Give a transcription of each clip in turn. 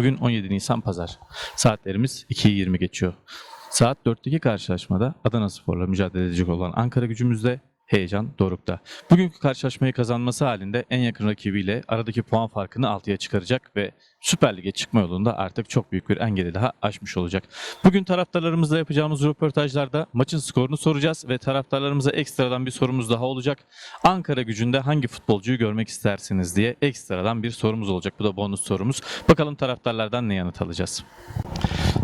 Bugün 17 Nisan Pazar. Saatlerimiz 2'yi 20 geçiyor. Saat 4'teki karşılaşmada Adana Spor'la mücadele edecek olan Ankara gücümüzde heyecan dorukta. Bugünkü karşılaşmayı kazanması halinde en yakın rakibiyle aradaki puan farkını 6'ya çıkaracak ve Süper Lig'e çıkma yolunda artık çok büyük bir engeli daha aşmış olacak. Bugün taraftarlarımızla yapacağımız röportajlarda maçın skorunu soracağız ve taraftarlarımıza ekstradan bir sorumuz daha olacak. Ankara gücünde hangi futbolcuyu görmek istersiniz diye ekstradan bir sorumuz olacak. Bu da bonus sorumuz. Bakalım taraftarlardan ne yanıt alacağız.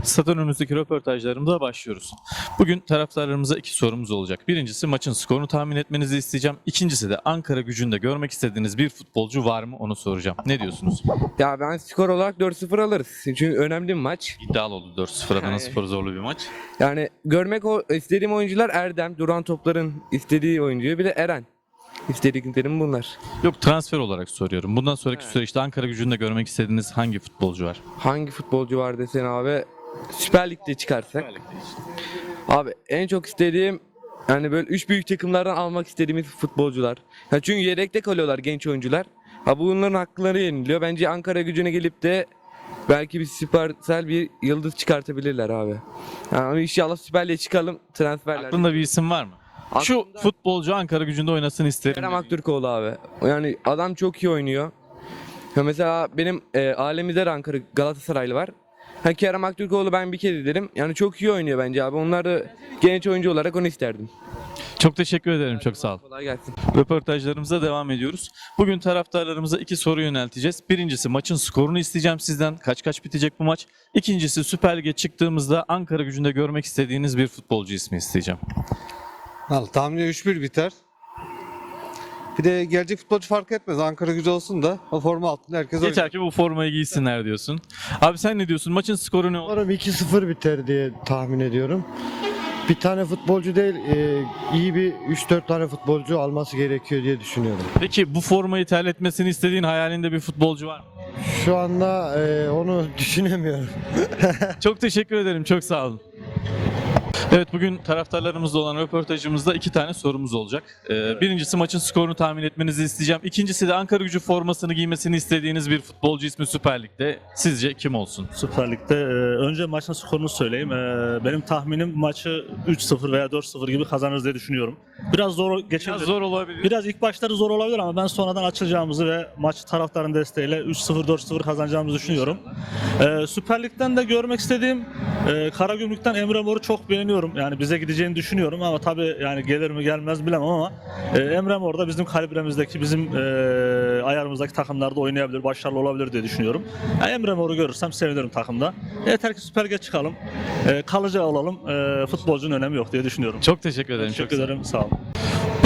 Stadın önümüzdeki röportajlarımıza başlıyoruz. Bugün taraftarlarımıza iki sorumuz olacak. Birincisi maçın skorunu tahmin etmenizi isteyeceğim. İkincisi de Ankara gücünde görmek istediğiniz bir futbolcu var mı onu soracağım. Ne diyorsunuz? Ya ben skor olarak 4-0 alırız. Çünkü önemli bir maç. İddialı oldu 4-0 Adana Yani- Spor zorlu bir maç. Yani görmek o istediğim oyuncular Erdem, duran topların istediği oyuncuyu bir de Eren. İstediklerim bunlar. Yok transfer olarak soruyorum. Bundan sonraki He. süreçte Ankara gücünde görmek istediğiniz hangi futbolcu var? Hangi futbolcu var desen abi? Süper Lig'de çıkarsak. Abi en çok istediğim yani böyle üç büyük takımlardan almak istediğimiz futbolcular. Ya çünkü yedekte kalıyorlar genç oyuncular. Ha bunların hakları yeniliyor. Bence Ankara gücüne gelip de belki bir süpersel bir yıldız çıkartabilirler abi. Yani inşallah Süper Lig'e çıkalım transferler. Aklında bir isim var mı? Şu Aklımda- futbolcu Ankara gücünde oynasın isterim. Kerem. Aktürkoğlu abi. Yani adam çok iyi oynuyor. Ya mesela benim e, ailemizde de Ankara Galatasaraylı var. Ha Kerem Aktürkoğlu ben bir kere dedim. Yani çok iyi oynuyor bence abi. Onlar da genç oyuncu olarak onu isterdim. Çok teşekkür ederim. Çok sağ ol. Kolay gelsin. Röportajlarımıza devam ediyoruz. Bugün taraftarlarımıza iki soru yönelteceğiz. Birincisi maçın skorunu isteyeceğim sizden. Kaç kaç bitecek bu maç? İkincisi Süper Lig'e çıktığımızda Ankara gücünde görmek istediğiniz bir futbolcu ismi isteyeceğim. Al tahmini 3-1 biter. Bir de gelecek futbolcu fark etmez. Ankara gücü olsun da o forma altında herkes oynar. Yeter ki bu formayı giysinler diyorsun. Abi sen ne diyorsun? Maçın skoru ne olur? Umarım 2-0 biter diye tahmin ediyorum. Bir tane futbolcu değil, e, iyi bir 3-4 tane futbolcu alması gerekiyor diye düşünüyorum. Peki bu formayı terletmesini istediğin hayalinde bir futbolcu var mı? Şu anda e, onu düşünemiyorum. Çok teşekkür ederim. Çok sağ olun. Evet bugün taraftarlarımızla olan röportajımızda iki tane sorumuz olacak. Ee, birincisi maçın skorunu tahmin etmenizi isteyeceğim. İkincisi de Ankara gücü formasını giymesini istediğiniz bir futbolcu ismi Süper Lig'de. Sizce kim olsun? Süper Lig'de e, önce maçın skorunu söyleyeyim. E, benim tahminim maçı 3-0 veya 4-0 gibi kazanırız diye düşünüyorum. Biraz zor geçebilir. Biraz zor olabilir. Biraz ilk başları zor olabilir ama ben sonradan açılacağımızı ve maç taraftarın desteğiyle 3-0 4-0 kazanacağımızı düşünüyorum. E, Süper Lig'den de görmek istediğim e, Karagümrük'ten Emre Mor'u çok beğeniyorum. Yani bize gideceğini düşünüyorum ama tabii yani gelir mi gelmez bilemem ama e, Emre Mor da bizim kalibremizdeki bizim e, ayarımızdaki takımlarda oynayabilir, başarılı olabilir diye düşünüyorum. Yani Emre Mor'u görürsem sevinirim takımda. Yeter ki Süper Lig'e çıkalım. E, kalıcı olalım. E, futbolcunun önemi yok diye düşünüyorum. Çok teşekkür ederim. çok Teşekkür sağ olun.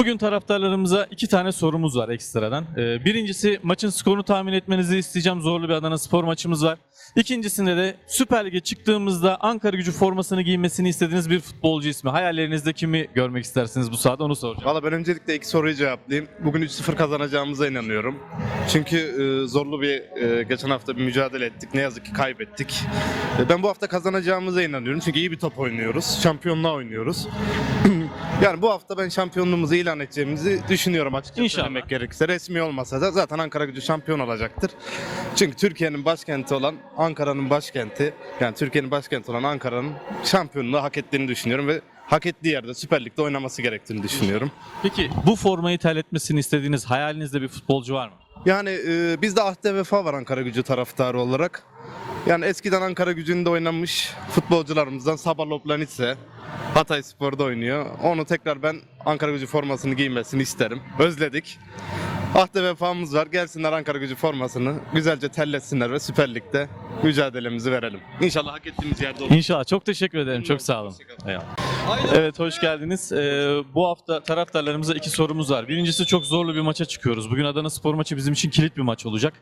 Bugün taraftarlarımıza iki tane sorumuz var ekstradan. Ee, birincisi maçın skorunu tahmin etmenizi isteyeceğim. Zorlu bir Adana Spor maçımız var. İkincisinde de Süper Lig'e çıktığımızda Ankara gücü formasını giymesini istediğiniz bir futbolcu ismi. Hayallerinizde kimi görmek istersiniz bu saatte onu soracağım. Valla ben öncelikle iki soruyu cevaplayayım. Bugün 3-0 kazanacağımıza inanıyorum. Çünkü e, zorlu bir e, geçen hafta bir mücadele ettik. Ne yazık ki kaybettik. E, ben bu hafta kazanacağımıza inanıyorum. Çünkü iyi bir top oynuyoruz. Şampiyonluğa oynuyoruz. yani bu hafta ben şampiyonluğumuzu ilan edeceğimizi düşünüyorum açıkçası İnşallah. söylemek gerekirse. Resmi olmasa da zaten Ankara gücü şampiyon olacaktır. Çünkü Türkiye'nin başkenti olan Ankara'nın başkenti yani Türkiye'nin başkenti olan Ankara'nın şampiyonluğu hak ettiğini düşünüyorum ve hak ettiği yerde Süper Lig'de oynaması gerektiğini düşünüyorum. Peki bu formayı terletmesini istediğiniz hayalinizde bir futbolcu var mı? Yani e, bizde ahde vefa var Ankara gücü taraftarı olarak. Yani eskiden Ankara gücünde oynamış futbolcularımızdan Sabah Loplanitse Hatay Spor'da oynuyor. Onu tekrar ben Ankara gücü formasını giymesini isterim. Özledik. Ahde vefamız var. Gelsinler Ankara gücü formasını güzelce telletsinler ve Süper Lig'de mücadelemizi verelim. İnşallah hak ettiğimiz yerde olur. İnşallah. Çok teşekkür ederim. Çok sağ olun. Eyvallah. Evet hoş geldiniz. Ee, bu hafta taraftarlarımıza iki sorumuz var. Birincisi çok zorlu bir maça çıkıyoruz. Bugün Adana Spor maçı bizim için kilit bir maç olacak.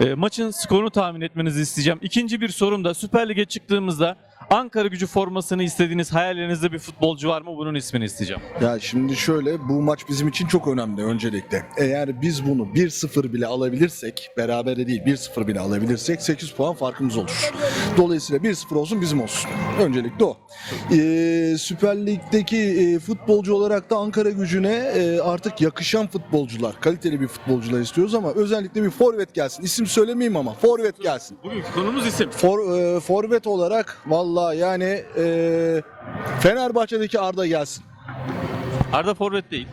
Ee, maçın skorunu tahmin etmenizi isteyeceğim. İkinci bir sorum da Süper Lig'e çıktığımızda Ankara gücü formasını istediğiniz hayallerinizde bir futbolcu var mı? Bunun ismini isteyeceğim. Ya şimdi şöyle bu maç bizim için çok önemli öncelikle. Eğer biz bunu 1-0 bile alabilirsek, berabere değil 1-0 bile alabilirsek 8 puan farkımız olur. Dolayısıyla 1-0 olsun bizim olsun. Öncelikle o. Ee, Süper Lig'deki e, futbolcu olarak da Ankara gücüne e, artık yakışan futbolcular, kaliteli bir futbolcular istiyoruz ama özellikle bir forvet gelsin. İsim söylemeyeyim ama forvet gelsin. Bugünkü konumuz isim. For, e, forvet olarak vallahi yani e, Fenerbahçe'deki Arda gelsin. Arda forvet değil.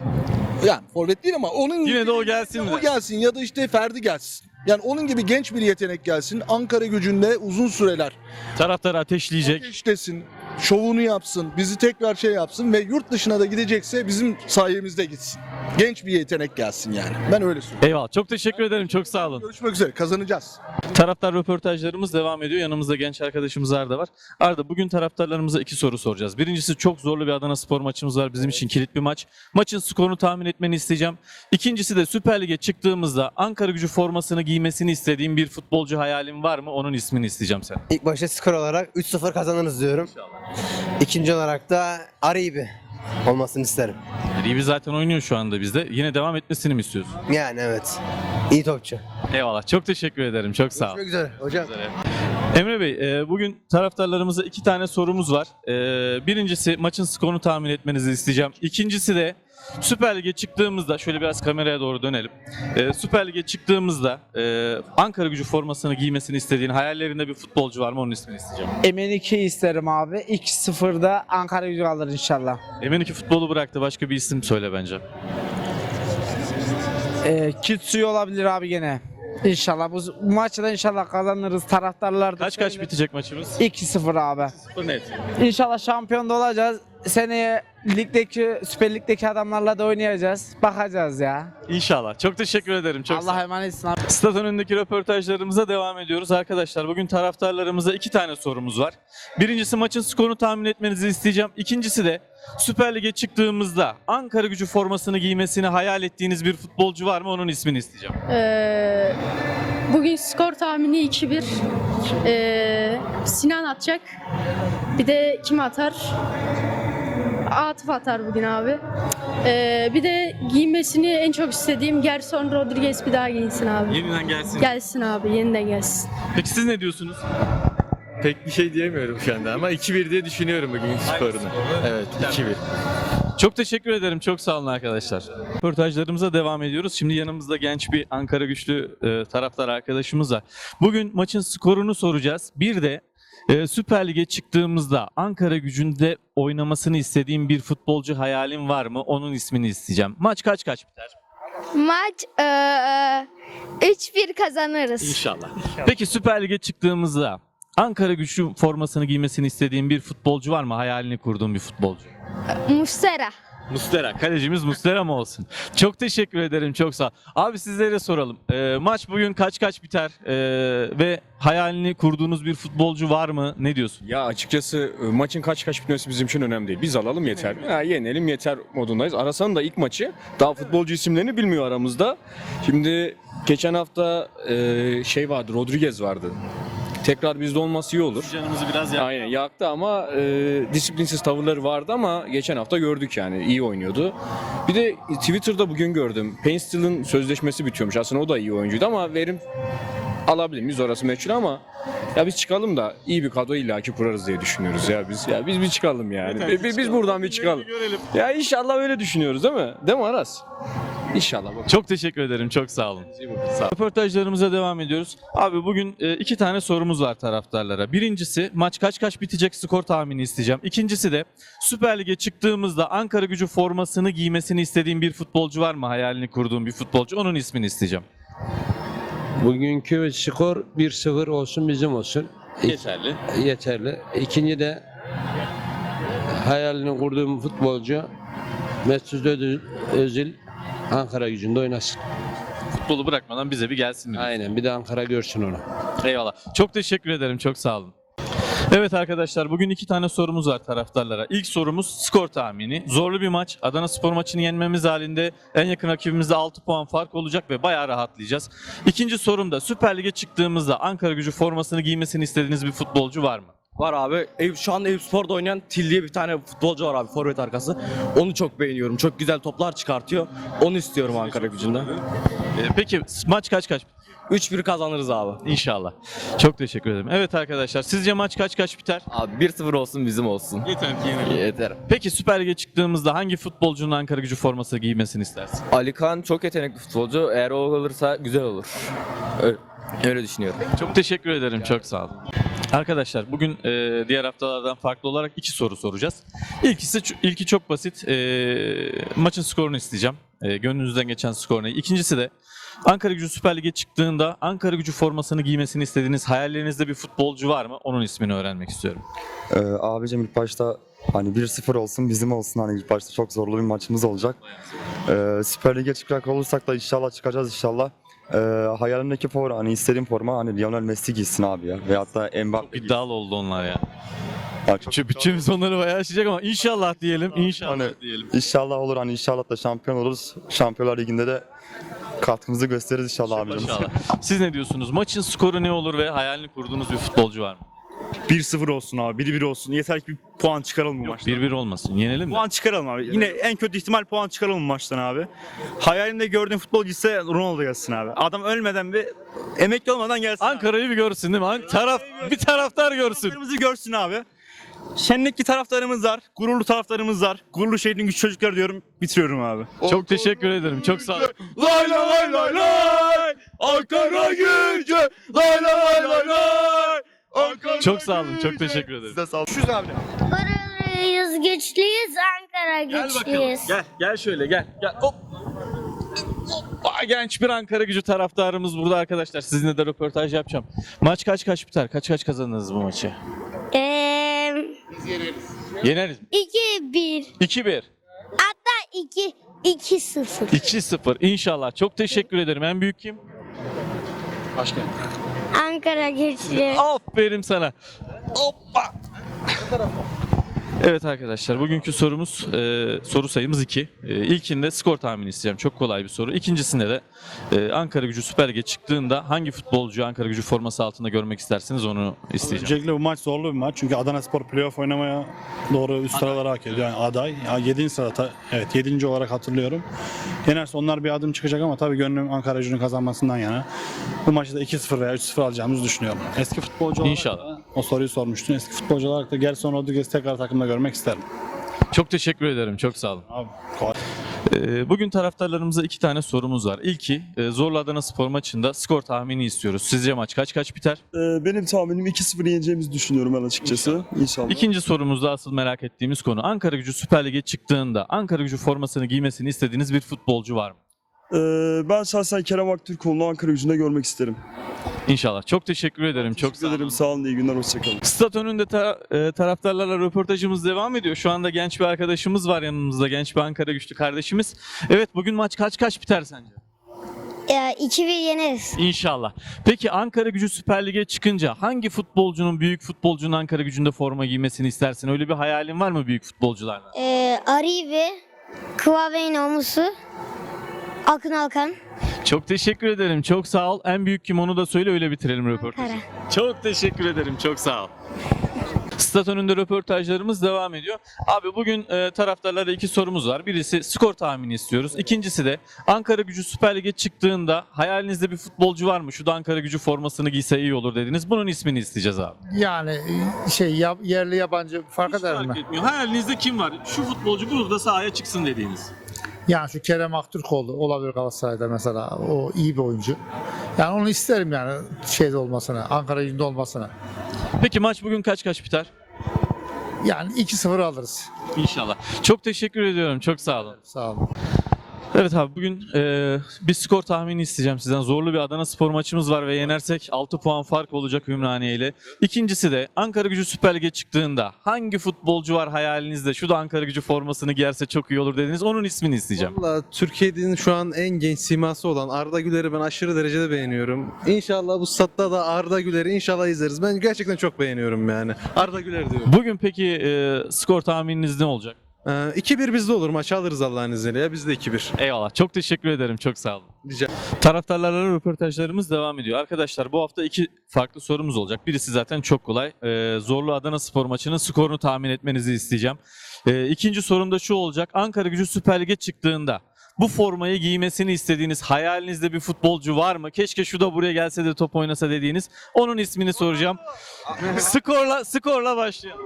Yani forvet değil ama onun Yine de o gelsin mi? o gelsin ya da işte Ferdi gelsin. Yani onun gibi genç bir yetenek gelsin. Ankara gücünde uzun süreler Taraftarı ateşleyecek. ateşlesin, şovunu yapsın, bizi tekrar şey yapsın ve yurt dışına da gidecekse bizim sayemizde gitsin. Genç bir yetenek gelsin yani. Ben öyle söylüyorum. Eyvallah. Çok teşekkür ederim. Çok sağ olun. Görüşmek üzere. Kazanacağız. Taraftar röportajlarımız devam ediyor. Yanımızda genç arkadaşımız Arda var. Arda bugün taraftarlarımıza iki soru soracağız. Birincisi çok zorlu bir Adana Spor maçımız var. Bizim için kilit bir maç. Maçın skorunu tahmin etmeni isteyeceğim. İkincisi de Süper Lig'e çıktığımızda Ankara gücü formasını giymesini istediğim bir futbolcu hayalim var mı? Onun ismini isteyeceğim sen. İlk başta skor olarak 3-0 kazanırız diyorum. İkinci olarak da Aribi olmasını isterim. Ribi zaten oynuyor şu anda bizde. Yine devam etmesini mi istiyorsun? Yani evet. İyi topçu. Eyvallah. Çok teşekkür ederim. Çok sağ ol. Görüşmek üzere hocam. Emre Bey, e, bugün taraftarlarımıza iki tane sorumuz var. E, birincisi maçın skorunu tahmin etmenizi isteyeceğim. İkincisi de Süper Lig'e çıktığımızda, şöyle biraz kameraya doğru dönelim. E, Süper Lig'e çıktığımızda e, Ankara gücü formasını giymesini istediğin hayallerinde bir futbolcu var mı? Onun ismini isteyeceğim. Emenike isterim abi. 2-0'da Ankara gücü alır inşallah. Emeniki futbolu bıraktı. Başka bir isim söyle bence. Ee, Kitsuyu olabilir abi gene. İnşallah bu, maçı da inşallah kazanırız. Taraftarlar da Kaç kaç sevinir. bitecek maçımız? 2-0 abi. Net. İnşallah şampiyon da olacağız. Seneye ligdeki Süper Lig'deki adamlarla da oynayacağız. Bakacağız ya. İnşallah. Çok teşekkür ederim. Çok sağ ol. Allah'a emanetsin abi. Stad önündeki röportajlarımıza devam ediyoruz. Arkadaşlar bugün taraftarlarımıza iki tane sorumuz var. Birincisi maçın skorunu tahmin etmenizi isteyeceğim. İkincisi de Süper Lig'e çıktığımızda Ankara gücü formasını giymesini hayal ettiğiniz bir futbolcu var mı? Onun ismini isteyeceğim. Ee, bugün skor tahmini 2-1. Ee, Sinan atacak. Bir de kim atar? Atıf atar bugün abi. Ee, bir de giymesini en çok istediğim Gerson Rodriguez bir daha giysin abi. Yeniden gelsin. Gelsin abi yeniden gelsin. Peki siz ne diyorsunuz? Pek bir şey diyemiyorum şu anda ama 2-1 diye düşünüyorum bugün skorunu. Evet 2-1. Çok teşekkür ederim. Çok sağ olun arkadaşlar. Röportajlarımıza devam ediyoruz. Şimdi yanımızda genç bir Ankara güçlü e, taraftar arkadaşımız var. Bugün maçın skorunu soracağız. Bir de e, Süper Lig'e çıktığımızda Ankara gücünde oynamasını istediğim bir futbolcu hayalim var mı? Onun ismini isteyeceğim. Maç kaç kaç biter? Maç eee, 3-1 kazanırız. İnşallah. Peki Süper Lig'e çıktığımızda Ankara güçlü formasını giymesini istediğim bir futbolcu var mı? Hayalini kurduğum bir futbolcu. Mustera. Mustera. Kalecimiz Mustera mı olsun? Çok teşekkür ederim. Çok sağ ol. Abi sizlere soralım. Ee, maç bugün kaç kaç biter? Ee, ve hayalini kurduğunuz bir futbolcu var mı? Ne diyorsun? Ya açıkçası e, maçın kaç kaç bitmesi bizim için önemli değil. Biz alalım yeter. Ha, yenelim yeter modundayız. Arasan da ilk maçı daha futbolcu isimlerini bilmiyor aramızda. Şimdi geçen hafta e, şey vardı Rodriguez vardı. Tekrar bizde olması iyi olur. Canımızı biraz yak. Aynen yaktı ama e, disiplinsiz tavırları vardı ama geçen hafta gördük yani iyi oynuyordu. Bir de Twitter'da bugün gördüm. Painstill'ın sözleşmesi bitiyormuş. Aslında o da iyi oyuncuydu ama verim alabilir miyiz orası meçhul ama ya biz çıkalım da iyi bir kadro illaki kurarız diye düşünüyoruz ya biz. Ya biz bir çıkalım yani. Bi- bi- biz buradan bir çıkalım. Ya inşallah öyle düşünüyoruz değil mi? Değil mi Aras? İnşallah bakalım. Çok teşekkür ederim. Çok sağ olun. Sağ olun. Röportajlarımıza devam ediyoruz. Abi bugün e, iki tane sorumuz var taraftarlara. Birincisi maç kaç kaç bitecek skor tahmini isteyeceğim. İkincisi de Süper Lig'e çıktığımızda Ankara gücü formasını giymesini istediğim bir futbolcu var mı? Hayalini kurduğum bir futbolcu. Onun ismini isteyeceğim. Bugünkü skor 1-0 olsun bizim olsun. Yeterli. Yeterli. İkinci de hayalini kurduğum futbolcu Mesut Özil, Özil Ankara gücünde oynasın. Futbolu bırakmadan bize bir gelsin. diyorsun. Aynen bir de Ankara görsün onu. Eyvallah. Çok teşekkür ederim. Çok sağ olun. Evet arkadaşlar bugün iki tane sorumuz var taraftarlara. İlk sorumuz skor tahmini. Zorlu bir maç. Adana Spor maçını yenmemiz halinde en yakın rakibimizde 6 puan fark olacak ve bayağı rahatlayacağız. İkinci sorum da Süper Lig'e çıktığımızda Ankara gücü formasını giymesini istediğiniz bir futbolcu var mı? Var abi. Eyüp, şu anda Eyüp Spor'da oynayan Til diye bir tane futbolcu var abi forvet arkası. Onu çok beğeniyorum. Çok güzel toplar çıkartıyor. Onu istiyorum Ankara gücünde. Ee, peki maç kaç kaç? 3-1 kazanırız abi. İnşallah. Çok teşekkür ederim. Evet arkadaşlar sizce maç kaç kaç biter? Abi 1-0 olsun bizim olsun. Yeter ki yenelim. Yeter. Peki Süper Lig'e çıktığımızda hangi futbolcunun Ankara gücü forması giymesini istersin? Ali Kaan çok yetenekli futbolcu. Eğer o olursa güzel olur. Öyle, öyle düşünüyorum. Çok teşekkür ederim. Çok sağ olun. Arkadaşlar bugün e, diğer haftalardan farklı olarak iki soru soracağız. İlkisi ilki çok basit. E, maçın skorunu isteyeceğim. E, gönlünüzden geçen skor ne? İkincisi de Ankara Gücü Süper Lig'e çıktığında Ankara Gücü formasını giymesini istediğiniz hayallerinizde bir futbolcu var mı? Onun ismini öğrenmek istiyorum. Ee, abicim ilk başta hani 1-0 olsun bizim olsun hani ilk başta çok zorlu bir maçımız olacak. Ee, Süper Lig'e çıkacak olursak da inşallah çıkacağız inşallah. Ee, hayalimdeki forma hani istediğim forma hani Lionel Messi giysin abi ya. Veyahut da Mbappe giysin. İddialı oldu onlar ya. Ya çok- Çünkü bütçemiz onları bayağı aşacak ama inşallah diyelim. İnşallah Hani- diyelim. İnşallah olur hani inşallah da şampiyon oluruz. Şampiyonlar Ligi'nde de katkımızı gösteririz inşallah abicim. İnşallah. Siz ne diyorsunuz? Maçın skoru ne olur ve hayalini kurduğunuz bir futbolcu var mı? 1-0 olsun abi 1-1 olsun. Yeter ki bir puan çıkaralım bu maçtan. 1-1 olmasın. Yenelim mi? Puan çıkaralım abi. Yine en kötü ihtimal puan çıkaralım bu maçtan abi. Hayalimde gördüğüm futbolcu ise Ronaldo gelsin abi. Adam ölmeden bir emekli olmadan gelsin. abi. Ankara'yı bir görsün değil mi? An- taraf bir taraftar görsün. Taraftarımızı görsün abi. Şenlikli taraftarımız var, gururlu taraftarımız var. Gururlu şehrin güç çocukları diyorum, bitiriyorum abi. Çok teşekkür ederim. Çok sağ olun. Lay lay lay lay lay. Ankara gücü. Lay lay lay lay. Ankara Çok sağ olun. Çok teşekkür ederim. Size sağ olun. Gururluyuz, güçlüyüz, Ankara Gel bakalım. güçlüyüz. Gel. Gel şöyle gel. Gel. Hop. Hoppa, Genç bir Ankara gücü taraftarımız burada arkadaşlar. Sizinle de röportaj yapacağım. Maç kaç kaç biter? Kaç kaç kazanırız bu maçı? Eee Yeneriz. 2-1. 2-1. Hatta 2 2-0. 2-0 inşallah. Çok teşekkür ederim. En büyük kim? Ankara güçlü. Aferin sana. Hoppa. Evet arkadaşlar bugünkü sorumuz e, soru sayımız 2. E, ilkinde skor tahmini isteyeceğim. Çok kolay bir soru. İkincisinde de e, Ankara Gücü Süper Lig'e çıktığında hangi futbolcuyu Ankara Gücü forması altında görmek istersiniz onu isteyeceğim. Öncelikle bu maç zorlu bir maç çünkü Adana Spor playoff oynamaya doğru üst sıralara hak ediyor. Yani aday. Ya 7. sırada, evet 7. olarak hatırlıyorum. Yenerse onlar bir adım çıkacak ama tabii gönlüm Ankara gücünün kazanmasından yana. Bu maçı da 2-0 veya 3-0 alacağımızı düşünüyorum. Eski futbolcu olarak İnşallah. da o soruyu sormuştun. Eski futbolcu olarak da Gerson Rodriguez'i tekrar takımda görmek isterim. Çok teşekkür ederim. Çok sağ olun. Abi, kolay. E, bugün taraftarlarımıza iki tane sorumuz var. İlki e, Zorlu Adana Spor maçında skor tahmini istiyoruz. Sizce maç kaç kaç biter? benim tahminim 2-0 yeneceğimizi düşünüyorum ben açıkçası. İnşallah. İkinci sorumuzda asıl merak ettiğimiz konu Ankara Gücü Süper Lig'e çıktığında Ankara Gücü formasını giymesini istediğiniz bir futbolcu var mı? Ben şahsen Kerem Aktürkoğlu'nu Ankara gücünde görmek isterim. İnşallah. Çok teşekkür ederim. Çok sağ olun. Sağ olun iyi günler hoşçakalın. Stat önünde ta- e, taraftarlarla röportajımız devam ediyor. Şu anda genç bir arkadaşımız var yanımızda. Genç bir Ankara güçlü kardeşimiz. Evet bugün maç kaç kaç biter sence? Ya 2-1 yeneriz. İnşallah. Peki Ankara gücü Süper Lig'e çıkınca hangi futbolcunun, büyük futbolcunun Ankara gücünde forma giymesini istersin? Öyle bir hayalin var mı büyük futbolculardan? Eee Aribi, Kıvaveyn Omusu, Akın Alkan. Çok teşekkür ederim. Çok sağ ol. En büyük kim onu da söyle öyle bitirelim röportajı. Ankara. Çok teşekkür ederim. Çok sağ ol. Stat önünde röportajlarımız devam ediyor. Abi bugün e, taraftarlara iki sorumuz var. Birisi skor tahmini istiyoruz. İkincisi de Ankara gücü Süper Lig'e çıktığında hayalinizde bir futbolcu var mı? Şu da Ankara gücü formasını giyse iyi olur dediniz. Bunun ismini isteyeceğiz abi. Yani şey yerli yabancı fark eder mi? etmiyor. Hayalinizde kim var? Şu futbolcu burada sahaya çıksın dediğiniz. Yani şu Kerem Aktürkoğlu olabilir Galatasaray'da mesela. O iyi bir oyuncu. Yani onu isterim yani şeyde olmasına, Ankara gücünde olmasına. Peki maç bugün kaç kaç biter? Yani 2-0 alırız. İnşallah. Çok teşekkür ediyorum. Çok sağ olun. Sağ olun. Evet abi bugün e, bir skor tahmini isteyeceğim sizden. Zorlu bir Adana Spor maçımız var ve yenersek 6 puan fark olacak Ümraniye ile. İkincisi de Ankara Gücü Süper Lig'e çıktığında hangi futbolcu var hayalinizde? Şu da Ankara Gücü formasını giyerse çok iyi olur dediniz. Onun ismini isteyeceğim. Valla Türkiye'nin şu an en genç siması olan Arda Güler'i ben aşırı derecede beğeniyorum. İnşallah bu statta da Arda Güler'i inşallah izleriz. Ben gerçekten çok beğeniyorum yani. Arda Güler diyorum. Bugün peki e, skor tahmininiz ne olacak? Ee, 2-1 bizde olur. Maçı alırız Allah'ın izniyle. Ya bizde 2-1. Eyvallah. Çok teşekkür ederim. Çok sağ olun. Rica Taraftarlarla röportajlarımız devam ediyor. Arkadaşlar bu hafta iki farklı sorumuz olacak. Birisi zaten çok kolay. Ee, Zorlu Adana Spor maçının skorunu tahmin etmenizi isteyeceğim. Ee, ikinci sorum da şu olacak. Ankara gücü Süper Lig'e çıktığında bu formayı giymesini istediğiniz hayalinizde bir futbolcu var mı? Keşke şu da buraya gelse de top oynasa dediğiniz. Onun ismini soracağım. skorla skorla başlayalım.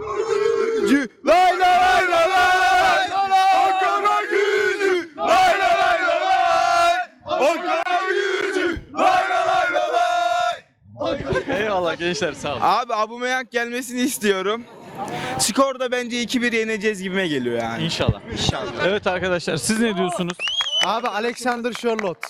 Lay lay lay lay lay Ankara gücü Lay lay lay lay lay Ankara gücü Lay lay lay lay Eyvallah gençler sağ olun. Abi Aubameyang gelmesini istiyorum. Skorda bence 2-1 yeneceğiz gibime geliyor yani. İnşallah. Evet arkadaşlar siz ne diyorsunuz? Abi Alexander Charlotte.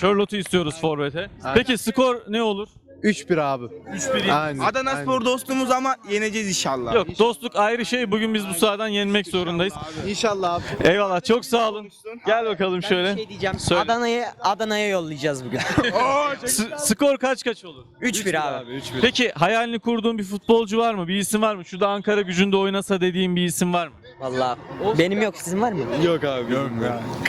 Charlotte'u istiyoruz forvete. Peki skor ne olur? 3-1 abi. 3-1 Aynen. Adana Spor dostumuz ama yeneceğiz inşallah. Yok dostluk ayrı şey. Bugün biz bu sahadan yenmek zorundayız. İnşallah abi. Eyvallah çok sağ olun. Gel bakalım şöyle. şey diyeceğim. Söyle. Adana'yı Adana'ya yollayacağız bugün. S- skor kaç kaç olur? 3-1 abi. Peki hayalini kurduğun bir futbolcu var mı? Bir isim var mı? Şurada Ankara gücünde oynasa dediğin bir isim var mı? Valla benim yok sizin var mı? Yok abi. Yok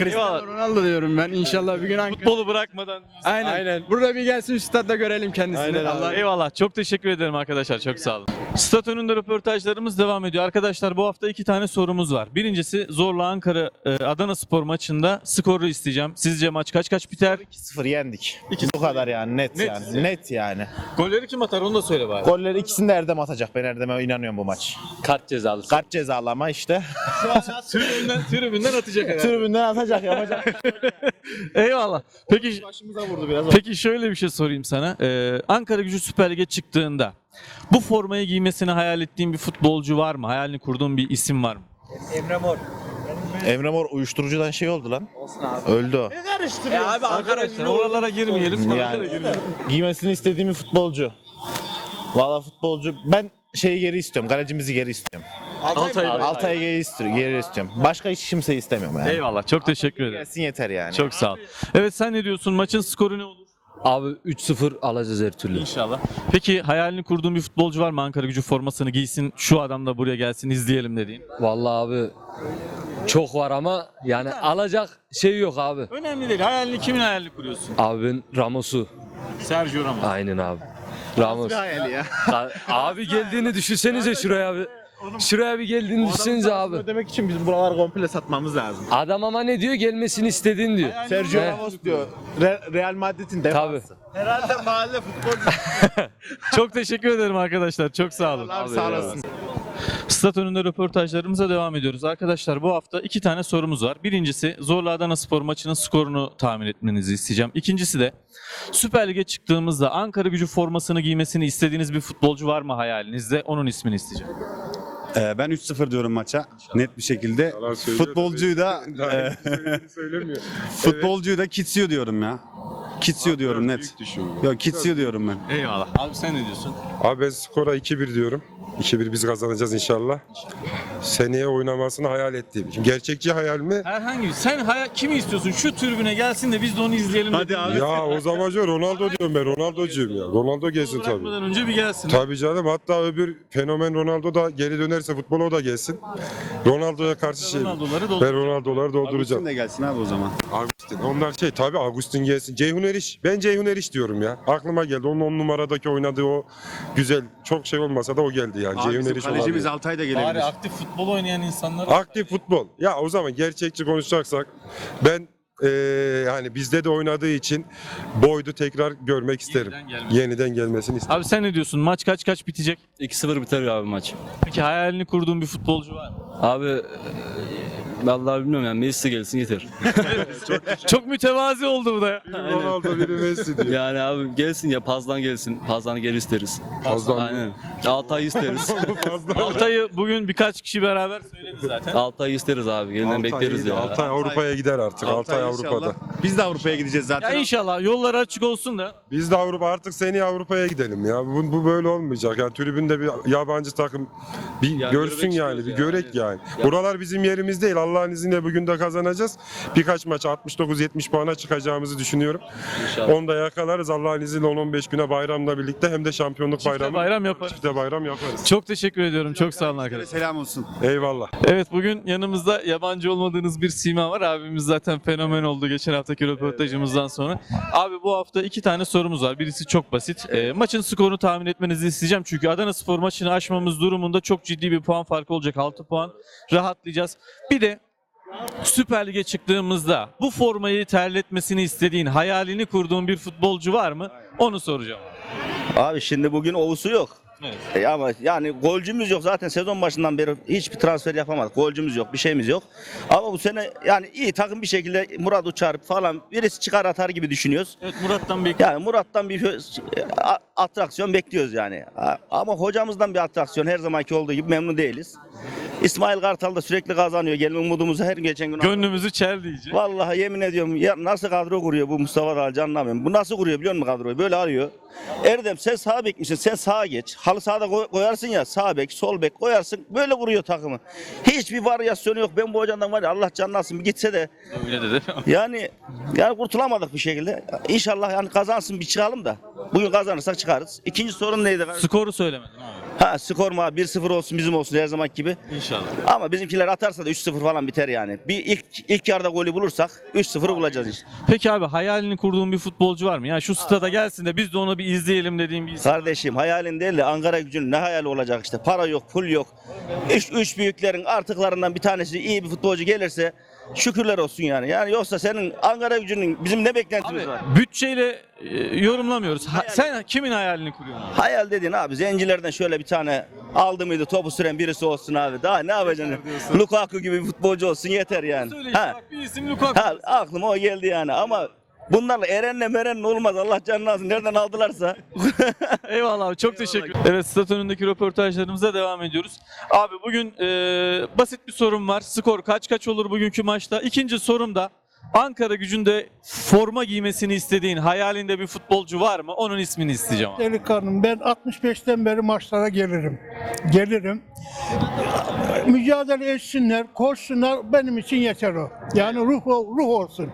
Eyvallah. Ronaldo diyorum ben inşallah bir gün Ankara. Futbolu bırakmadan. Aynen. Aynen. Burada bir gelsin stadda görelim kendisini. Allah eyvallah. Çok teşekkür ederim arkadaşlar. Çok sağ olun. Stat önünde röportajlarımız devam ediyor. Arkadaşlar bu hafta iki tane sorumuz var. Birincisi Zorlu Ankara e, Adana Spor maçında skoru isteyeceğim. Sizce maç kaç kaç biter? 2-0 yendik. Bu kadar yani net, Net. yani. Net yani. Golleri kim atar onu da söyle bari. Golleri ikisini de Erdem atacak. Ben Erdem'e inanıyorum bu maç. Kart cezalısı. Kart cezalı ama işte. tribünden, tribünden atacak herhalde. Tribünden atacak yapacak. Eyvallah. Peki Başımıza vurdu biraz. Peki şöyle bir şey sorayım sana. Ee, Ankara Gücü Süper Lig'e çıktığında bu formayı giymesini hayal ettiğin bir futbolcu var mı? Hayalini kurduğun bir isim var mı? Emre Mor. Emre Mor uyuşturucudan şey oldu lan. Öldü o. E abi Arkadaşlar oralara girmeyelim. Yani giymesini istediğim bir futbolcu. Valla futbolcu ben şeyi geri istiyorum. Kalecimizi geri istiyorum. Altay. Altay'ı geri istiyorum. Geri istiyorum. Başka hiç kimseyi istemiyorum yani. Eyvallah. Çok teşekkür ederim. Gelsin yeter yani. Çok sağ ol. Evet sen ne diyorsun? Maçın skoru ne olur? Abi 3-0 alacağız her türlü. İnşallah. Peki hayalini kurduğun bir futbolcu var mı? Ankara Gücü formasını giysin, şu adam da buraya gelsin izleyelim dediğin. Vallahi abi çok var ama yani alacak şey yok abi. Önemli değil. Hayalini kimin hayalini kuruyorsun? Abi ben Ramos'u. Sergio Ramos. Aynen abi. Ramos. Ka- abi geldiğini düşünsenize şuraya abi. Şuraya bir geldiğini düşünsenize abi. Ödemek için bizim buraları komple satmamız lazım. Adam ama ne diyor? Gelmesini istedin diyor. Sergio He. Ramos diyor. Re- Real Madrid'in Tabii. defansı. Herhalde mahalle futbolcu. Çok teşekkür ederim arkadaşlar. Çok sağ olun. Abi sağ olasın. Stat önünde röportajlarımıza devam ediyoruz. Arkadaşlar bu hafta iki tane sorumuz var. Birincisi Zorlu Adana Spor maçının skorunu tahmin etmenizi isteyeceğim. İkincisi de Süper Lig'e çıktığımızda Ankara gücü formasını giymesini istediğiniz bir futbolcu var mı hayalinizde? Onun ismini isteyeceğim. Ee, ben 3-0 diyorum maça net bir şekilde. Futbolcuyu da e, futbolcuyu da Kitsio diyorum ya. Kitsio diyorum net. Yok Kitsio diyorum ben. Eyvallah. Abi sen ne diyorsun? Abi ben skora 2-1 diyorum. 2-1 biz kazanacağız inşallah. Seneye oynamasını hayal ettiğim. Gerçekçi hayal mi? Herhangi bir. Sen hayal, kimi istiyorsun? Şu tribüne gelsin de biz de onu izleyelim. Hadi abi. Ya o zaman Ronaldo diyorum ben. Ronaldo'cuyum ya. Ronaldo gelsin tabii. Bırakmadan önce bir gelsin. Tabii canım hatta öbür fenomen Ronaldo da geri dönerse futbola o da gelsin. Ronaldo'ya karşı şey. Ronaldo'ları doldur. Ben Ronaldo'ları dolduracağım. Agustin de gelsin abi o zaman. Agustin. Onlar şey tabii Agustin gelsin. Ceyhun Eriş. Ben Ceyhun Eriş diyorum ya. Aklıma geldi. Onun on numaradaki oynadığı o güzel çok şey olmasa da o geldi yani. Abi Ceyhun bizim Eriş kalecimiz olabilir. Altay da Bari gelebilir. aktif futbol oynayan insanlar. Aktif futbol. Ya o zaman gerçekçi konuşacaksak ben eee yani bizde de oynadığı için Boyd'u tekrar görmek isterim. Yeniden gelmesi. Yeniden gelmesini isterim. Abi sen ne diyorsun? Maç kaç kaç bitecek? 2-0 biter abi maç. Peki hayalini kurduğun bir futbolcu var mı? Abi e, vallahi bilmiyorum yani Messi gelsin yeter. Çok mütevazi oldu bu da ya. Ronaldo biri Messi diyor. Yani abi gelsin ya Pazdan gelsin. Pazdan'ı geri isteriz. Pazdan mı? Aynen. Altay'ı isteriz. Altay'ı bugün birkaç kişi beraber söyledi zaten. Altay'ı isteriz abi. Yeniden bekleriz ya. Altay Avrupa'ya gider artık. Altay, Avrupa'da. Biz de Avrupa'ya gideceğiz zaten. Ya inşallah yolları açık olsun da. Biz de Avrupa artık seneye Avrupa'ya gidelim ya. Bu, bu böyle olmayacak. Yani tribünde bir yabancı takım bir Ya görsün yani, bir ya, görek yani. Buralar bizim yerimiz değil. Allah Allah'ın izniyle bugün de kazanacağız. Birkaç maç 69-70 puana çıkacağımızı düşünüyorum. Onu da yakalarız Allah'ın izniyle 10-15 güne bayramla birlikte hem de şampiyonluk Çifte bayramı. bayram yaparız. Çifte bayram yaparız. Çok teşekkür ediyorum. Çok sağ olun arkadaşlar. Selam olsun. Eyvallah. Evet bugün yanımızda yabancı olmadığınız bir sima var. Abimiz zaten fenomen oldu geçen haftaki röportajımızdan sonra. Abi bu hafta iki tane sorumuz var. Birisi çok basit. Ee, maçın skorunu tahmin etmenizi isteyeceğim. Çünkü Adana Spor maçını aşmamız durumunda çok ciddi bir puan farkı olacak. 6 puan rahatlayacağız. Bir de Süper Lig'e çıktığımızda bu formayı terletmesini istediğin, hayalini kurduğun bir futbolcu var mı? Onu soracağım. Abi şimdi bugün Oğuz'u yok. Evet. E ama yani golcümüz yok zaten sezon başından beri hiçbir transfer yapamadık. Golcümüz yok, bir şeyimiz yok. Ama bu sene yani iyi takım bir şekilde Murat Uçar falan birisi çıkar atar gibi düşünüyoruz. Evet Murat'tan bir Yani Murat'tan bir a- atraksiyon bekliyoruz yani. A- Ama hocamızdan bir atraksiyon her zamanki olduğu gibi memnun değiliz. İsmail Kartal da sürekli kazanıyor. Gelme umudumuzu her geçen gün gönlümüzü çel diyecek. Vallahi yemin ediyorum ya nasıl kadro kuruyor bu Mustafa Dağcı anlamıyorum. Bu nasıl kuruyor biliyor musun kadroyu? Böyle arıyor. Erdem sen sağ bek misin? Sen sağa geç. Halı sahada koy- koyarsın ya sağ bek, sol bek koyarsın. Böyle kuruyor takımı. Hiçbir varyasyonu yok. Ben bu hocandan var ya Allah canını alsın bir gitse de Öyle dedi. yani yani kurtulamadık bir şekilde. İnşallah yani kazansın bir çıkalım da. Bugün kazanırsak çıkarız. İkinci sorun neydi? Skoru söylemedin abi. Ha skor mu abi? 1-0 olsun bizim olsun her zaman gibi. İnşallah. Ama bizimkiler atarsa da 3-0 falan biter yani. Bir ilk ilk yarıda golü bulursak 3-0 bulacağız işte. Peki abi hayalini kurduğun bir futbolcu var mı? Ya şu stada gelsin de biz de onu bir izleyelim dediğin bir isim. Kardeşim hayalin değil de Ankara gücünün ne hayali olacak işte. Para yok, pul yok. Üç, üç büyüklerin artıklarından bir tanesi iyi bir futbolcu gelirse şükürler olsun yani. Yani yoksa senin Ankara gücünün bizim ne beklentimiz Abi var? bütçeyle e, yorumlamıyoruz. Ha- sen kimin hayalini kuruyorsun abi? Hayal dediğin abi zencilerden şöyle bir tane aldı mıydı topu süren birisi olsun abi. Daha ne yapacaksın? Lukaku gibi bir futbolcu olsun yeter yani. Söyle işte Ha. bak bir isim Lukaku. Ha, aklıma o geldi yani ama bunlarla Eren'le Meren'le olmaz Allah canını alsın. Nereden aldılarsa. Eyvallah abi çok teşekkür Evet stat önündeki röportajlarımıza devam ediyoruz. Abi bugün e, basit bir sorum var. Skor kaç kaç olur bugünkü maçta? İkinci sorum da Ankara gücünde forma giymesini istediğin hayalinde bir futbolcu var mı? Onun ismini isteyeceğim abi. Delikanlım ben 65'ten beri maçlara gelirim. Gelirim. Mücadele etsinler, koşsunlar benim için yeter o. Yani ruh ruh olsun.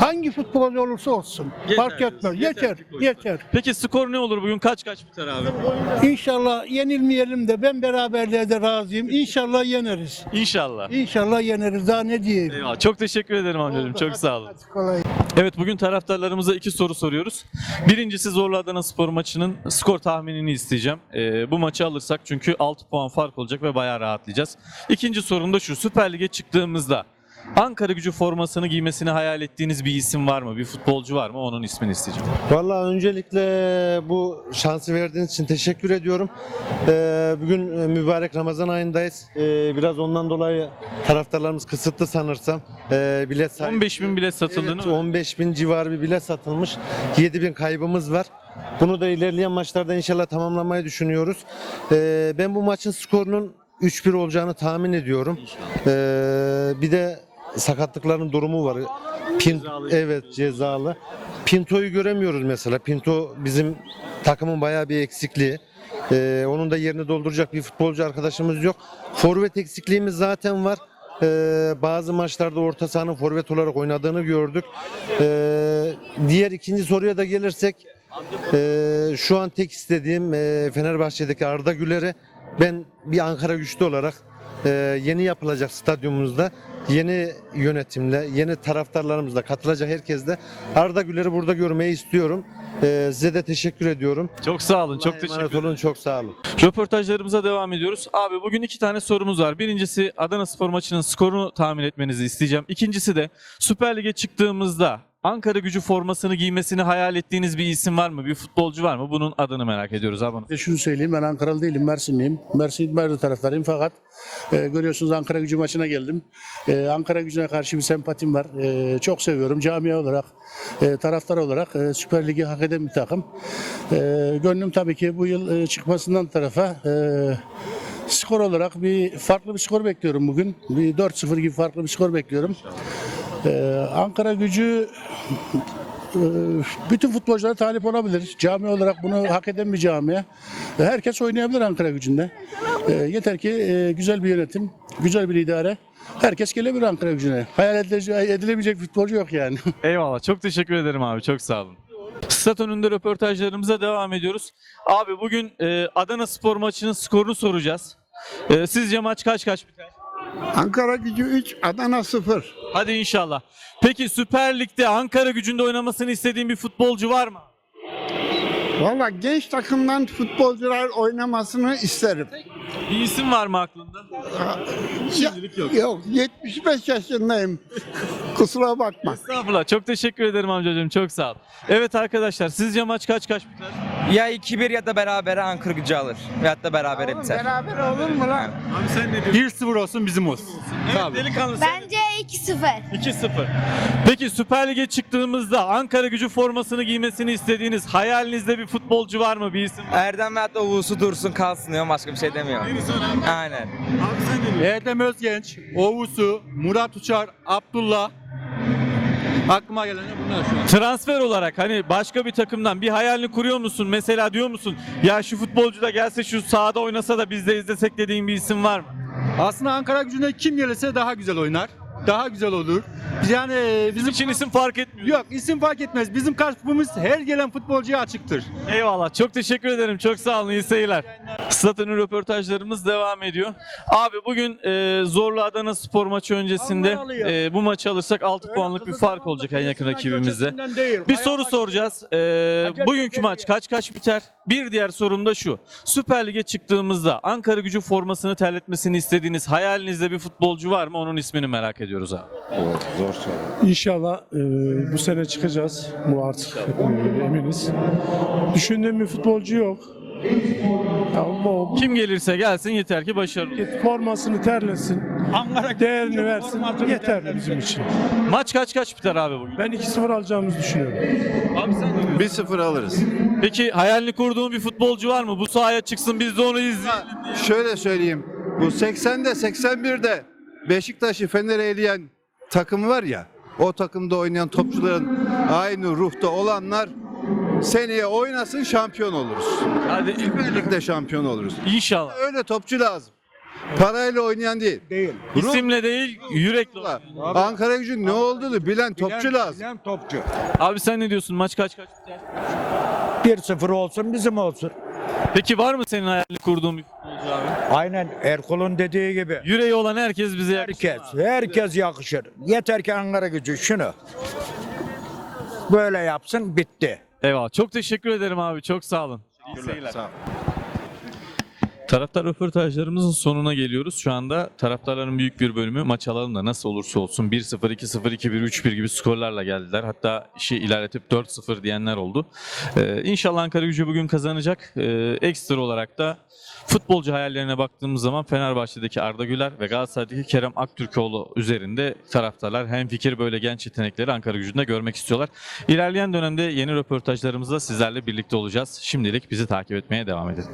Hangi futbolcu olursa olsun. Yeter fark diyorsun, etmez. yeter Yeter, yeter. Peki skor ne olur bugün? Kaç kaç biter abi? İnşallah yenilmeyelim de ben beraberliğe de razıyım. İnşallah yeneriz. İnşallah. İnşallah yeneriz. Daha ne diyeyim? Eyvallah. Çok teşekkür ederim amcacığım. Çok sağ olun. Kolay. Evet bugün taraftarlarımıza iki soru soruyoruz. Birincisi Zorlu Adana Spor maçının skor tahminini isteyeceğim. Ee, bu maçı alırsak çünkü 6 puan fark olacak ve bayağı rahatlayacağız. İkinci sorum da şu. Süper Lig'e çıktığımızda Ankara gücü formasını giymesini hayal ettiğiniz bir isim var mı? Bir futbolcu var mı? Onun ismini isteyeceğim. Vallahi öncelikle bu şansı verdiğiniz için teşekkür ediyorum. Ee, bugün e, mübarek Ramazan ayındayız. Ee, biraz ondan dolayı taraftarlarımız kısıtlı sanırsam. Ee, bilet say- 15 bin bilet satıldığını Evet, 15 bin civarı bir bilet satılmış. 7 bin kaybımız var. Bunu da ilerleyen maçlarda inşallah tamamlamayı düşünüyoruz. Ee, ben bu maçın skorunun 3-1 olacağını tahmin ediyorum. Ee, bir de sakatlıkların durumu var. Pin, evet cezalı. Pinto'yu göremiyoruz mesela. Pinto bizim takımın bayağı bir eksikliği. Ee, onun da yerini dolduracak bir futbolcu arkadaşımız yok. Forvet eksikliğimiz zaten var. Ee, bazı maçlarda orta sahanın forvet olarak oynadığını gördük. Ee, diğer ikinci soruya da gelirsek ee, şu an tek istediğim ee, Fenerbahçe'deki Arda Güler'i ben bir Ankara güçlü olarak ee, yeni yapılacak stadyumumuzda yeni yönetimle, yeni taraftarlarımızla katılacak herkesle Arda Güler'i burada görmeyi istiyorum. Ee, size de teşekkür ediyorum. Çok sağ olun. Çok teşekkür emanet olun. Çok sağ olun. Röportajlarımıza devam ediyoruz. Abi bugün iki tane sorumuz var. Birincisi Adana Spor maçının skorunu tahmin etmenizi isteyeceğim. İkincisi de Süper Lig'e çıktığımızda Ankara gücü formasını giymesini hayal ettiğiniz bir isim var mı? Bir futbolcu var mı? Bunun adını merak ediyoruz abi. Ve şunu söyleyeyim ben Ankaralı değilim Mersinliyim. Mersin İdmanı taraftarıyım fakat e, görüyorsunuz Ankara gücü maçına geldim. E, Ankara gücüne karşı bir sempatim var. E, çok seviyorum camia olarak, e, taraftar olarak e, Süper Lig'i hak eden bir takım. E, gönlüm tabii ki bu yıl e, çıkmasından tarafa e, skor olarak bir farklı bir skor bekliyorum bugün. Bir 4-0 gibi farklı bir skor bekliyorum. E, Ankara gücü e, bütün futbolculara talip olabilir. Cami olarak bunu hak eden bir camia. E, Herkes oynayabilir Ankara gücünde. E, Yeter ki e, güzel bir yönetim, güzel bir idare. Herkes gelebilir Ankara gücüne. Hayal edilebilecek futbolcu yok yani. Eyvallah. Çok teşekkür ederim abi. Çok sağ olun. Stat önünde röportajlarımıza devam ediyoruz. Abi bugün e, Adana Spor maçının skorunu soracağız. Sizce maç kaç kaç biter? Ankara gücü 3, Adana 0. Hadi inşallah. Peki Süper Lig'de Ankara gücünde oynamasını istediğin bir futbolcu var mı? Valla genç takımdan futbolcular oynamasını isterim. Bir isim var mı aklında? Şimdilik yok. Yok 75 yaşındayım. Kusura bakma. Estağfurullah. Çok teşekkür ederim amcacığım. Çok sağ ol. Evet arkadaşlar sizce maç kaç kaç biter? Ya 2-1 ya da berabere Ankara gücü alır. Veyahut da berabere biter. Beraber olur mu lan? Abi sen ne diyorsun? 1-0 olsun bizim olsun. Evet delikanlı sen Bence 2-0. 2-0. Peki Süper Lig'e çıktığımızda Ankara gücü formasını giymesini istediğiniz hayalinizde bir futbolcu var mı? Bir isim var mı? Erdem veyahut da Uğuz'u dursun kalsın diyor. Başka bir şey demiyor. Aynen. Abi sen diyorsun? Erdem Özgenç, Oğuz'u, Murat Uçar, Abdullah. Aklıma gelen bunlar şu an. Transfer olarak hani başka bir takımdan bir hayalini kuruyor musun? Mesela diyor musun ya şu futbolcu da gelse şu sahada oynasa da biz de izlesek dediğin bir isim var mı? Aslında Ankara gücüne kim gelirse daha güzel oynar. Daha güzel olur. Biz Yani e, Bizim için isim fark etmiyor. Yok isim fark etmez. Bizim kapımız her gelen futbolcuya açıktır. Eyvallah. Çok teşekkür ederim. Çok sağ olun. İyi seyirler. Stat'ın röportajlarımız devam ediyor. Abi bugün e, Zorlu Adana Spor maçı öncesinde e, bu maçı alırsak 6 puanlık bir fark olacak en yakın rakibimizde. Bir soru soracağız. E, bugünkü maç kaç kaç biter? Bir diğer sorum da şu. Süper Lig'e çıktığımızda Ankara gücü formasını terletmesini istediğiniz hayalinizde bir futbolcu var mı? Onun ismini merak ediyoruz abi. İnşallah e, bu sene çıkacağız. Bu artık e, eminiz. Düşündüğüm bir futbolcu yok. Kim gelirse gelsin yeter ki başarılı. formasını terlesin. değerini versin. Yeterli bizim için. Maç kaç kaç biter abi bugün? Ben 2-0 alacağımızı düşünüyorum. Abi sen ne diyorsun? 1-0 alırız. Peki hayalini kurduğun bir futbolcu var mı? Bu sahaya çıksın biz de onu izleyelim. Şöyle söyleyeyim. Bu 80'de 81'de Beşiktaş'ı Fener'e eleyen takımı var ya. O takımda oynayan topçuların aynı ruhta olanlar seneye oynasın şampiyon oluruz. Hadi Lig'de şampiyon oluruz. inşallah. Öyle topçu lazım. Parayla oynayan değil. Değil. İsimle değil yürekle. Ankara gücün ne olduğunu bilen topçu lazım. topçu. Abi sen ne diyorsun? Maç kaç kaç biter? 1-0 olsun bizim olsun. Peki var mı senin hayalini kurduğun bir? Aynen Erkol'un dediği gibi. Yüreği olan herkes bize yakışır. Herkes, herkes yakışır. Yeter ki Ankara gücü şunu böyle yapsın bitti. Eyvallah. Çok teşekkür ederim abi. Çok sağ olun. İyi seyirler. Taraftar röportajlarımızın sonuna geliyoruz. Şu anda taraftarların büyük bir bölümü maç alalım da nasıl olursa olsun 1-0, 2-0, 2-1, 3-1 gibi skorlarla geldiler. Hatta işi ilerletip 4-0 diyenler oldu. Ee, inşallah Ankara gücü bugün kazanacak. Ee, ekstra olarak da futbolcu hayallerine baktığımız zaman Fenerbahçe'deki Arda Güler ve Galatasaray'daki Kerem Aktürkoğlu üzerinde taraftarlar hem fikir böyle genç yetenekleri Ankara gücünde görmek istiyorlar. İlerleyen dönemde yeni röportajlarımızda sizlerle birlikte olacağız. Şimdilik bizi takip etmeye devam edin.